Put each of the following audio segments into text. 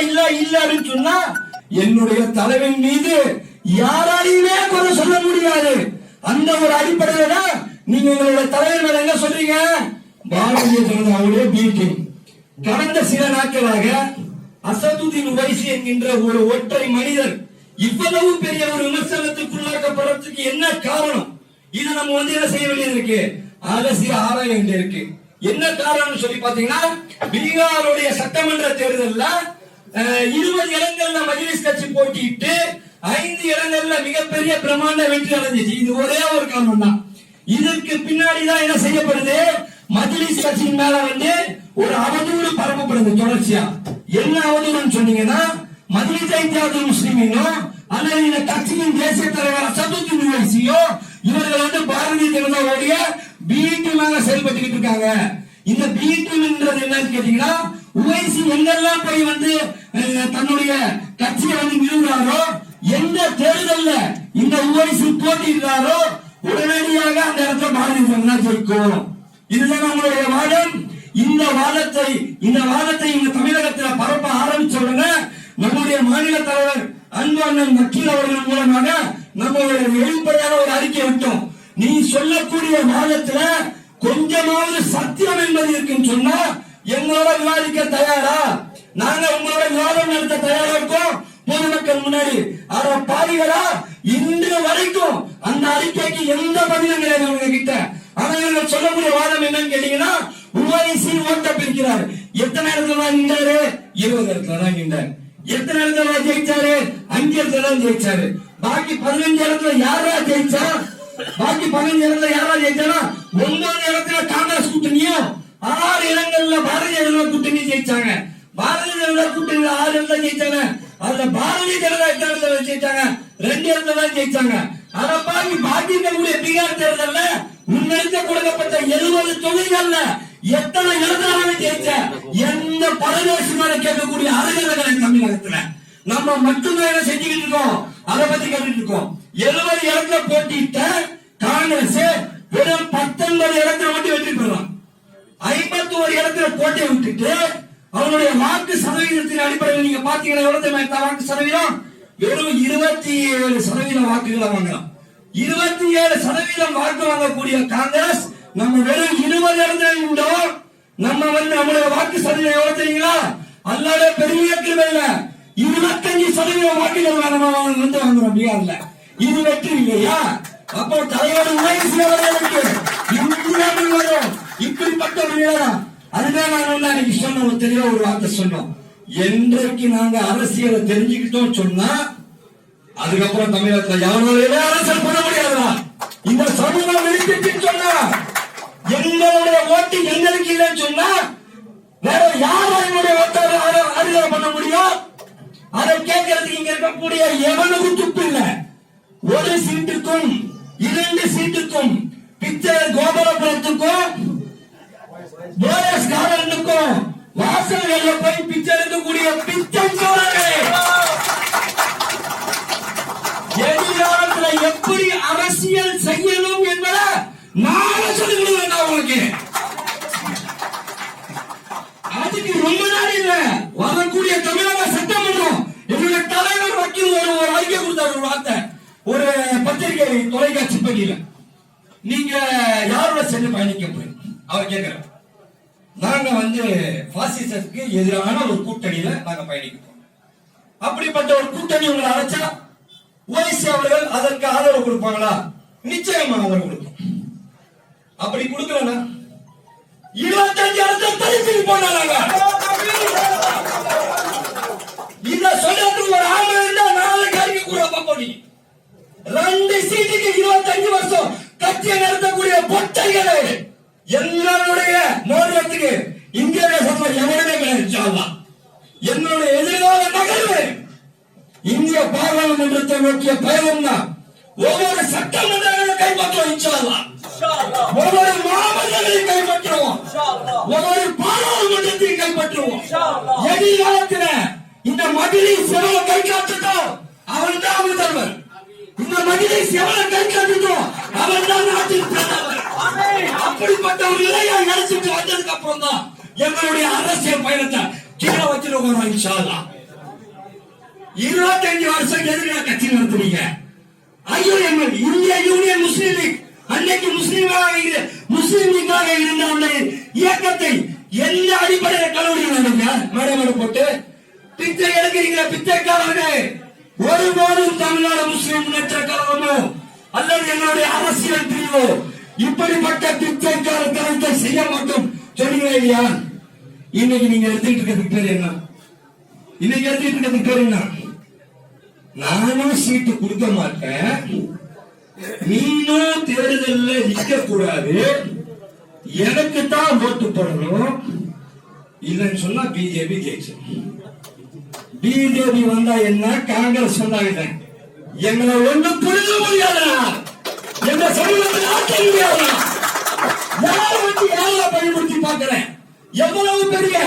இல்ல இல்ல அப்படின்னு சொன்னா என்னுடைய தலைவன் மீது யாராலையுமே குறை சொல்ல முடியாது. அந்த ஒரு அடிப்படையில நீங்க எங்களுடைய தலைவர் மேல என்ன சொல்றீங்க? பாரதிய ஜனதாவுடைய பீட்டிங் கடந்த சில நாட்களாக அசதுதீன் உவைசி என்கின்ற ஒரு ஒற்றை மனிதர் இவ்வளவு பெரிய ஒரு விமர்சனத்துக்குள்ளாக்கப்படுறதுக்கு என்ன காரணம்? இதை நம்ம வந்து என்ன செய்ய வேண்டியது இருக்கு? அலசி ஆராய வேண்டியிருக்கு என்ன காரணம்னு சொல்லி பாத்தீங்கன்னா பீகாருடைய சட்டமன்ற தேர்தலில் இருபது இடங்கள்ல மஜ்லிஸ் கட்சி போட்டியிட்டு ஐந்து இடங்கள்ல மிகப்பெரிய பிரமாண்ட வெற்றி அடைஞ்சிச்சு. இது ஒரே ஒரு காரணம் தான் இதற்கு பின்னாடிதான் என்ன செய்யப்படுது? மஜ்லிஸ் கட்சியின் மேல வந்து ஒரு அவதூறு பரப்பப்படுது தொடர்ச்சியா. என்ன அவதூறுன்னு சொன்னீங்கன்னா மஜ்லிஸ் ஐத்தியாவது முஸ்லிமினோ அல்லது இந்த கட்சியின் தேசிய தலைவர் சதுர்த்தி நிகழ்ச்சியோ இவர்கள் வந்து பாரதிய ஜனதாவுடைய பி செயல்பட்டுக்கிட்டு இருக்காங்க. இந்த பீட்டுன்றது என்னன்னு கேட்டீங்கன்னா உவைசி எங்கெல்லாம் போய் வந்து தன்னுடைய கட்சியை வந்து நிறுவுறாரோ எந்த தேர்தல்ல இந்த உவைசி போட்டியிடுறாரோ உடனடியாக அந்த இடத்துல பாரதிய ஜனதா ஜெயிக்கும். இதுதான் நம்மளுடைய வாதம். இந்த வாதத்தை இந்த வாதத்தை இந்த தமிழகத்தில் பரப்ப ஆரம்பிச்ச நம்முடைய மாநில தலைவர் அன்பு அண்ணன் வக்கீல் அவர்கள் மூலமாக நம்ம ஒரு வெளிப்படையான ஒரு அறிக்கை விட்டோம். நீ சொல்லக்கூடிய வாதத்துல கொஞ்சமாவது சத்தியம் என்பது இருக்குன்னு சொன்னா எங்களோட விவாதிக்க தயாரா? நாங்க உங்களோட விவாதம் நடத்த தயாரா இருக்கோம். பொதுமக்கள் முன்னாடி. ஆனா பாதிகளா இன்று வரைக்கும் அந்த அறிக்கைக்கு எந்த பதிலும் கிடையாது அவங்க கிட்ட ஆனா இவங்க சொல்லக்கூடிய வாதம் என்னன்னு கேட்டீங்கன்னா உவைசி ஓட்ட பிரிக்கிறார். எத்தனை இடத்துல தான் நின்றாரு? இருபது இடத்துல தான் நின்றார். எத்தனை இடத்துல தான் ஜெயிச்சாரு? அஞ்சு இடத்துல தான் ஜெயிச்சாரு. பாக்கி பதினஞ்சு இடத்துல யாரா ஜெயிச்சா? பாக்கி பதினஞ்சு இடத்துல யாரா ஜெயிச்சானா? ஒன்பது இடத்துல காங்கிரஸ் கூட்டணியும் ஆறு இடங்கள்ல பாரதிய ஜனதா கூட்டணி ஜெயிச்சாங்க. பாரதிய ஜனதா கூட்டணியில் ஆறு இடத்துல ஜெயிச்சாங்க. அதுல பாரதிய ஜனதா எத்தனை இடத்துல ஜெயிச்சாங்க? ரெண்டு இடத்துல தான் ஜெயிச்சாங்க. அதை பாக்கி பாக்கி இருக்கக்கூடிய பீகார் தேர்தல்ல? முன்னெடுத்து கொடுக்கப்பட்ட எழுபது தொகுதிகள்ல எத்தனை இடத்துல ஜெயிச்ச? எந்த பரதேசமான கேட்கக்கூடிய அரசியல்களை தமிழகத்துல நம்ம மட்டும்தான் என்ன செஞ்சுக்கிட்டு இருக்கோம். அதை பத்தி கேட்டுட்டு இருக்கோம். எழுபது இடத்துல போட்டிட்ட காங்கிரஸ் வெறும் பத்தொன்பது இடத்துல மட்டும் வெற்றி பெறலாம் ஐம்பத்தி ஒரு இடத்துல போட்டி விட்டுட்டு அவனுடைய வாக்கு சதவீதத்தின் அடிப்படையில் நீங்க பாத்தீங்கன்னா எவ்வளவு தெரியுமா வாக்கு சதவீதம்? வெறும் இருபத்தி ஏழு சதவீத வாக்குகளை வாங்கலாம் இருபத்தி ஏழு சதவீதம் வாக்கு வாங்கக்கூடிய காங்கிரஸ் நம்ம வெறும் இருபது இடத்துல இருந்தோம் நம்ம வந்து நம்மளுடைய வாக்கு சதவீதம் எவ்வளவு தெரியுங்களா? அல்லாத பெரிய கிருபையில இருபத்தஞ்சு சதவீதம் வாக்குகள் நம்ம வந்து வாங்குறோம் பீகார்ல. இது வெற்றி இல்லையா? அப்போ தலைவர் உழைச்சி இந்தியாவில் வரும். இப்படிப்பட்ட ஒரு அதுதான் நான் வந்து அன்னைக்கு சொன்ன ஒரு தெளிவா ஒரு வார்த்தை சொன்னோம். என்றைக்கு நாங்க அரசியலை தெரிஞ்சுக்கிட்டோம் சொன்னா அதுக்கப்புறம் தமிழகத்துல யாராலையுமே அரசியல் பண்ண முடியாதா இந்த சமூகம் விழிப்பிட்டு சொன்னா எங்களுடைய ஓட்டு எங்களுக்கு இல்லைன்னு சொன்னா வேற யார் என்னுடைய ஓட்டை அறுவடை பண்ண முடியும்? அதை கேட்கறதுக்கு இங்க இருக்கக்கூடிய எவனுக்கு துப்பு இல்ல. ஒரு சீட்டுக்கும் இரண்டு சீட்டுக்கும் பிக்சர் கோபுரபுரத்துக்கும் போயஸ் கார்டனுக்கும் வாசல்கள்ல போய் பிச்சை எடுக்கக்கூடிய பிச்சை சோழர்களே எதிர்காலத்துல எப்படி அரசியல் செய்யணும் என்பதை நான் சொல்லிக் கொடுவேன் வேண்டாம் உங்களுக்கு. அதுக்கு ரொம்ப நாள் இல்ல. வரக்கூடிய தமிழக சட்டமன்றம் என்னுடைய தலைவர் வக்கீல் ஒரு ஒரு அறிக்கை கொடுத்தார் ஒரு வார்த்தை. ஒரு பத்திரிகை தொலைக்காட்சி பதில நீங்க யாரோட சென்று பயணிக்க போய் அவர் கேட்கிறார். நாங்க வந்து பாசிசத்துக்கு எதிரான ஒரு கூட்டணியில நாங்க பயணிக்கிறோம். அப்படிப்பட்ட ஒரு கூட்டணி உங்களை அழைச்சா ஓய்சி அவர்கள் அதற்கு ஆதரவு கொடுப்பாங்களா? நிச்சயமா ஆதரவு கொடுப்போம். அப்படி கொடுக்கலன்னா இருபத்தஞ்சு இடத்துல தனிப்பில் போனாங்க இத சொல்றதுக்கு ஒரு ஆள் இருந்தா நாளைக்கு அறிக்கை கூட போனி ரெண்டு சீட்டுக்கு இருபத்தஞ்சு வருஷம் கட்சியை நடத்தக்கூடிய பொட்டைகளே எங்களுடைய மோதிரத்துக்கு இந்திய தேசத்துல எவனுமே கிடையாது இன்ஷா அல்லாஹ். என்னுடைய எதிர்கால நகர்வு இந்திய பாராளுமன்றத்தை நோக்கிய பயணம் தான் ஒவ்வொரு சட்டமன்றங்களையும் கைப்பற்றுவோம் இன்ஷா அல்லாஹ். ஒவ்வொரு மாமன்றங்களையும் கைப்பற்றுவோம். ஒவ்வொரு பாராளுமன்றத்தையும் கைப்பற்றுவோம். எதிர்காலத்துல இந்த மஜிலிஸ் எவ்வளவு கை காட்டுதோ அவன் தான் முதல்வர் இந்த மஜிலிஸ் எவ்வளவு கை காட்டுதோ அவன் தான் நாட்டின் பிரதமர். அப்படிப்பட்ட ஒரு நிலையை நினைச்சிட்டு வந்ததுக்கு அப்புறம் தான் எங்களுடைய அரசியல் பயணத்தை கீழே வச்சிருக்கோம் இன்ஷா இருபத்தி இருபத்தஞ்சு வருஷம் எதிராக கட்சி நடத்துறீங்க ஐயோஎம்எல் இந்திய யூனியன் முஸ்லீம் லீக். அன்னைக்கு முஸ்லீமாக முஸ்லீம் லீக்காக இருந்த அந்த இயக்கத்தை எந்த அடிப்படையில் கலவரீங்க மேடம் மேடம் போட்டு. பிச்சை எடுக்கிறீங்க பிச்சைக்காரர்கள் ஒருபோதும் தமிழ்நாடு முஸ்லீம் முன்னேற்ற கழகமோ அல்லது எங்களுடைய அரசியல் பிரிவோ இப்படிப்பட்ட பிச்சைக்கார தரத்தை செய்ய மாட்டோம் சொல்லுங்க இல்லையா? இன்னைக்கு நீங்க எடுத்துக்கிட்டு இருக்கிறதுக்கு பேர் என்ன? இன்னைக்கு எடுத்துக்கிட்டு இருக்கிறதுக்கு பேர் என்ன? நானும் சீட்டு கொடுக்க மாட்டேன். நீனும் தேர்தல்ல நிக்க கூடாது எனக்கு தான் ஓட்டு போடணும். இல்லைன்னு சொன்னா பிஜேபி ஜெயிச்சு பிஜேபி வந்தா என்ன? காங்கிரஸ் வந்தா என்ன? எங்களை ஒண்ணு புரிஞ்ச முடியாதா எங்க சமூகத்தில் ஆக்க முடியாதா யார வச்சு யார பயன்படுத்தி பார்க்கிறேன் எவ்வளவு பெரிய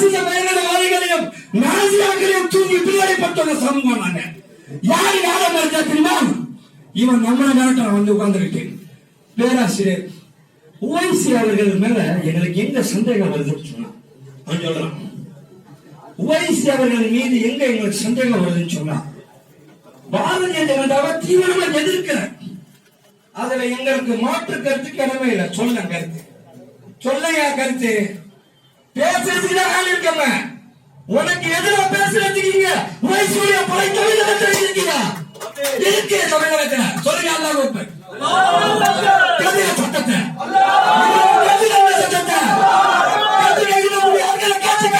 பாசிச பயங்கரவாதிகளையும் நாசியாக்களையும் தூங்கி பிள்ளைப்பட்டவங்க சமூகம் நாங்க யார் யார மறைச்சா தெரியுமா? இவன் நம்மள மிரட்டான் வந்து உட்கார்ந்துருக்கேன் பேராசிரியர் ஓய்சி அவர்கள் மேல எங்களுக்கு எங்க சந்தேகம் வருதுன்னு சொன்னா அவன் சொல்றான் ஓய்சி அவர்கள் மீது எங்க எங்களுக்கு சந்தேகம் வருதுன்னு சொன்னா பாரதிய ஜனதாவை தீவிரமா எதிர்க்கிறேன் அதுல எங்களுக்கு மாற்று கருத்துக்கு இடமே இல்லை. சொல்ல கருத்து. சொல்லையா கருத்து. பேசுறதுக்கு தான் ஆள் உனக்கு எதிராக பேசுறதுக்கு மைசூரிய படை தமிழகத்தில் இருக்கீங்க. இருக்கே தமிழகத்தில். சொல்லுங்க அல்லா கோப்பு கதிர சட்டத்தை. கதிர சட்டத்தை. கதிர இருக்கக்கூடிய ஆட்களை கேட்டுக்க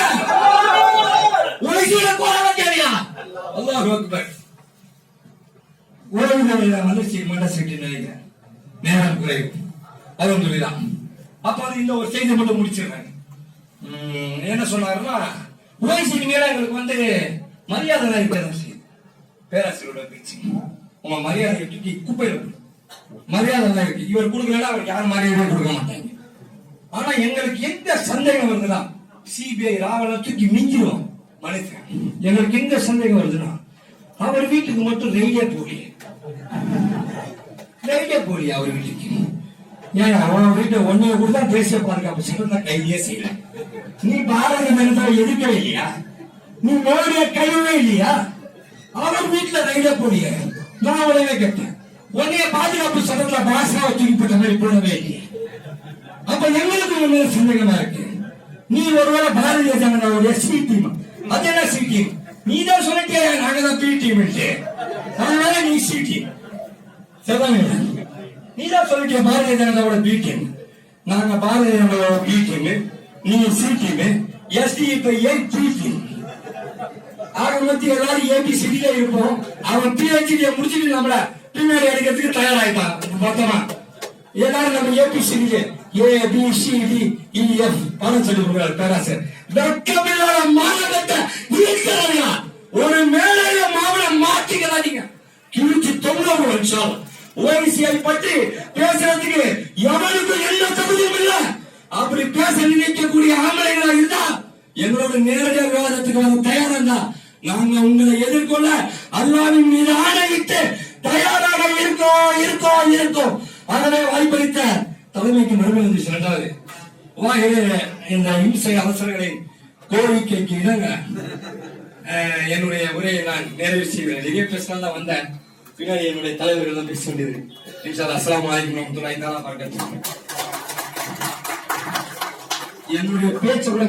மைசூரிய போராட கேளியா உறவுகளில் வளர்ச்சி நினைக்கிறேன் நேரம் குறைவு அதுவும் சொல்லிதான் அப்ப அது இந்த ஒரு செய்தி மட்டும் முடிச்சிடுறேன். என்ன சொன்னாருன்னா உரைசி மேல எங்களுக்கு வந்து மரியாதை தான் இருக்கதான் செய்யுது. பேராசிரியரோட பேச்சு. உங்க மரியாதை தூக்கி குப்பையில போடு. மரியாதை இருக்கு. இவர் கொடுக்கலன்னா அவருக்கு யாரும் மரியாதை கொடுக்க மாட்டாங்க. ஆனா எங்களுக்கு எந்த சந்தேகம் வருதுன்னா சிபிஐ ராவல தூக்கி மிஞ்சிடும் மனுஷன். எங்களுக்கு எந்த சந்தேகம் வருதுன்னா அவர் வீட்டுக்கு மட்டும் ரெயிலே போலி ரெயிலே போலி அவர் வீட்டுக்கு. ஏன் அவன் வீட்டை ஒன்னே கூட தேசிய பாதுகாப்பு தான் கையிலே செய்யல நீ பாரதிய ஜனதா எதுக்கவே இல்லையா? நீ மோடிய கையவே இல்லையா? அவர் வீட்டுல ரெயிலே போலியே நான் உடனே கேட்டேன்? உன்னைய பாதுகாப்பு சட்டத்துல பாசா தூக்கி மாதிரி போடவே இல்லையே. அப்ப எங்களுக்கு உன் சந்தேகமா இருக்கு. நீ ஒருவேளை பாரதிய ஜனதாவுடைய சி டீம் அது என்ன சி டீம் நீ தான் சொல்லிட்டே நாங்க தான் பி டீம் அதனால நீ சி டீம் நீ தான் சொல்லிட்டே பாரதிய ஜனதாவோட பி டீம் நாங்க பாரதிய ஜனதாவோட பி டீம் நீ சி டீம் எஸ்டி இப்ப ஏ பி டீம் ஆக மொத்தம் எல்லாரும் ஏபிசிடில இருப்போம். அவன் பிஹெச்டியை முடிச்சுட்டு நம்மள பின்னாடி அடிக்கிறதுக்கு தயாராயிட்டான் மொத்தமா. எல்லாரும் நம்ம ஏபிசிடில A B C D E F பணம் சொல்லி கொடுக்குறாரு பேராசர் வெக்கமில்லாத மாநிலத்தை இருக்கிறாங்க ஒரு மேலையில மாவளம் மாட்டிக்கிறாதீங்க கிழிச்சு தொங்க வச்சாலும் ஓபிசிஐ பற்றி பேசுறதுக்கு எவனுக்கும் எந்த தகுதியும் இல்ல. அப்படி பேச நினைக்கக்கூடிய ஆம்பளைகளா இருந்தா எங்களோட நேரடிய விவாதத்துக்கு நாங்க தயாரா இருந்தா நாங்க உங்களை எதிர்கொள்ள அல்லாவின் மீது ஆணையிட்டு தயாராக இருக்கோம் இருக்கோம் இருக்கோம் அதனை வாய்ப்பளித்த தலைமைக்கு மறுமலர்ந்து இரண்டாவது வாயிலே இந்த இம்சை அவசரங்களின் கோரிக்கைக்கு இணங்க. அஹ், என்னுடைய உரையை நான் நிறைவு செய்கிறேன் நிறைய பேசலாம் தான் வந்தேன். பின்னாடி என்னுடைய தலைவர்கள் தான் பேச வேண்டியது இன்ஷா அஸ்லாம் வலைக்கம் வரமத்துல்லாஹி தஆலா பரகாத்துஹு என்னுடைய பேச்சு